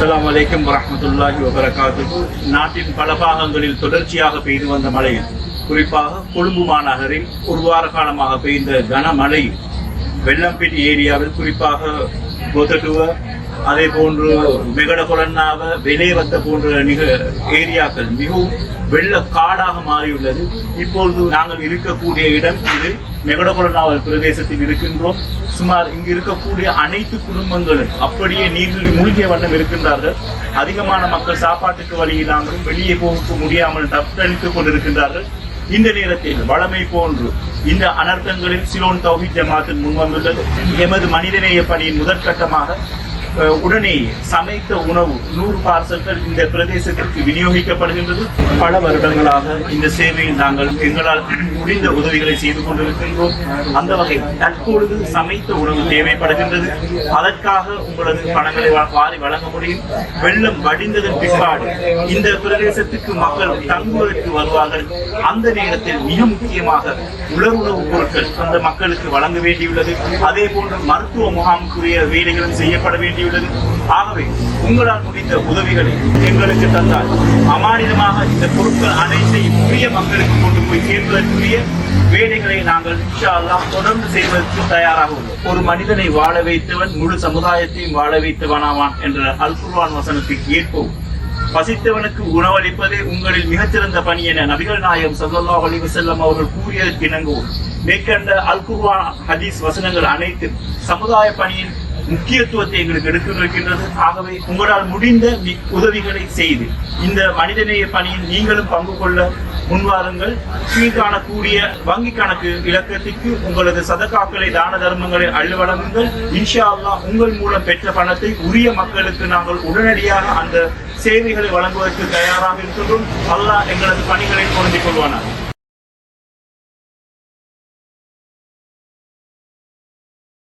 அஸ்லாம் அலைக்கும் வரமத்துல்லாஹி வபரகாத்து நாட்டின் பல பாகங்களில் தொடர்ச்சியாக பெய்து வந்த மழையில் குறிப்பாக கொழும்பு மாநகரில் ஒரு வார காலமாக பெய்த கனமழை. வெள்ளம்பேட்டை ஏரியாவில் குறிப்பாக கொத்தட்டுவ அதே போன்று மெகடகொலன்னாவ வெளியவத்த போன்ற நிக ஏரியாக்கள் மிகவும் வெள்ள காடாக மாறியுள்ளது. இப்பொழுது நாங்கள் இருக்கக்கூடிய இடம் இது மெகடகொலன்னாவல் பிரதேசத்தில் இருக்கின்றோம். சுமார் இங்கு இருக்கக்கூடிய அனைத்து குடும்பங்களும் அப்படியே நீரில் மூழ்கிய வண்ணம் இருக்கின்றார்கள். அதிகமான மக்கள் சாப்பாட்டுக்கு வழி இல்லாமலும் வெளியே போக முடியாமல் தத்தளித்துக் கொண்டிருக்கின்றார்கள். இந்த நேரத்தில் வளமை போன்று இந்த அனர்த்தங்களில் சிலோன் தௌஹித் ஜமாத்தில் முன்வந்துள்ளது எமது மனிதநேய பணியின் முதற்கட்டமாக உடனே சமைத்த உணவு நூறு பார்சல்கள் இந்த பிரதேசத்திற்கு விநியோகிக்கப்படுகின்றது. பல வருடங்களாக இந்த சேவையில் நாங்கள் எங்களால் முடிந்த உதவிகளை செய்து கொண்டிருக்கின்றோம். அந்த வகையில் தற்பொழுது சமைத்த உணவு தேவைப்படுகின்றது. அதற்காக உங்களது பணங்களை வாரி வழங்க முடியும். வெள்ளம் வடிந்ததன் பிற்பாடு இந்த பிரதேசத்துக்கு மக்கள் தங்குவதற்கு வருவார்கள். அந்த நேரத்தில் மிக முக்கியமாக உலருணவு பொருட்கள் அந்த மக்களுக்கு வழங்க வேண்டியுள்ளது. அதே போன்று மருத்துவ முகாமுக்குரிய வேலைகளும் செய்யப்பட வேண்டியுள்ளது. ஆகவே உங்களால் முடிந்த உதவிகளை எங்களுக்கு தந்தால் அமானிதமாக இந்த பொருட்கள் அனைத்தையும் உரிய மக்களுக்கு கொண்டு போய் சேர்ப்பதற்குரிய வேலைகளை நாங்கள் இன்ஷா தொடர்ந்து செய்வதற்கு தயாராக உள்ளோம். ஒரு மனிதனை வாழ வைத்தவன் முழு சமுதாயத்தையும் வாழ வைத்தவனாவான் என்ற அல் குர்ஆன் வசனத்துக்கு ஏற்போம் பசித்தவனுக்கு உணவளிப்பதே உங்களில் மிகச்சிறந்த பணி என நபிகள் நாயகம் சல்லா அலிவு செல்லம் அவர்கள் கூறியதற்கு இணங்குவோம் மேற்கண்ட அல் குர்ஆன் ஹதீஸ் வசனங்கள் அனைத்தும் சமுதாய பணியின் முக்கியத்துவத்தை எங்களுக்கு எடுத்துரைக்கின்றது. ஆகவே உங்களால் முடிந்த உதவிகளை செய்து இந்த மனிதநேய பணியில் நீங்களும் பங்கு கொள்ள முன்வாருங்கள். கீழ்காணக்கூடிய வங்கி கணக்கு இலக்கத்திற்கு உங்களது சதகாக்களை தான தர்மங்களை அள்ளி வழங்குங்கள். இன்ஷா அல்லாஹ் உங்கள் மூலம் பெற்ற பணத்தை உரிய மக்களுக்கு நாங்கள் உடனடியாக அந்த சேவைகளை வழங்குவதற்கு தயாராக இருக்கின்றோம். அல்லாஹ் எங்களது பணிகளை பொருந்திக் கொள்வானார்